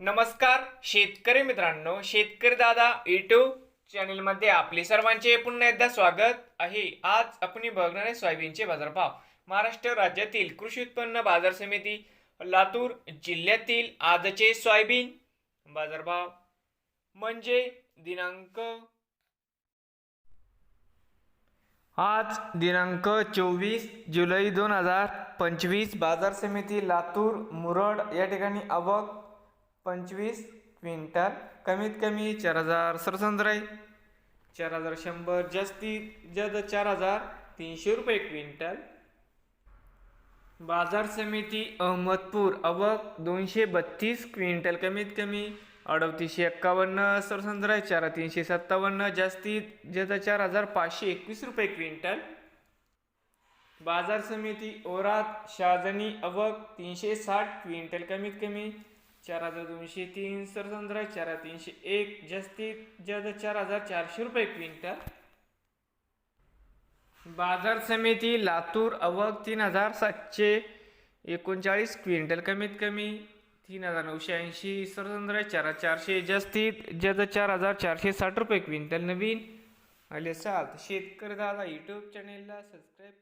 नमस्कार शेतकरी मित्रांनो शेतकरी दादा यूट्यूब चॅनलमध्ये आपले सर्वांचे पुन्हा एकदा स्वागत आहे. आज आपण बघणार आहे सोयाबीनचे बाजारभाव. महाराष्ट्र राज्यातील कृषी उत्पन्न बाजार समिती लातूर जिल्ह्यातील आजचे सोयाबीन बाजारभाव म्हणजे दिनांक आज दिनांक चोवीस जुलै दोन हजार पंचवीस बाजार समिती लातूर मुरड या ठिकाणी आवक पंचवीस क्विंटल. कमीत कमी चार हजार सरसंद्राई. चार हजार शंभर जास्तीत जद चार हजार तीनशे रुपये क्विंटल. बाजार समिती अहमदपूर अवक दोनशे बत्तीस क्विंटल. कमीत कमी अडतीसशे एक्कावन्न सरसंद्राय चार तीनशे सत्तावन्न जास्तीत जद चार हजार पाचशे एकवीस रुपये क्विंटल. बाजार समिती ओरात शाजनी अवक तीनशे साठ क्विंटल. कमीत कमी चार हजार दोनशे तीन सरसंद्रा चार हजार तीनशे एक जास्तीत जास्त चार हजार चारशे रुपये क्विंटल. बाजार समिती लातूर अवक तीन हजार सातशे एकोणचाळीस क्विंटल कमीत कमी तीन हजार नऊशे ऐंशी सरसंद्रा चार हजार चारशे जास्तीत जास्त चार हजार चारशे साठ रुपये क्विंटल नवीन. आले सात शेतकरी दादा यूट्यूब चॅनेलला सबस्क्राईब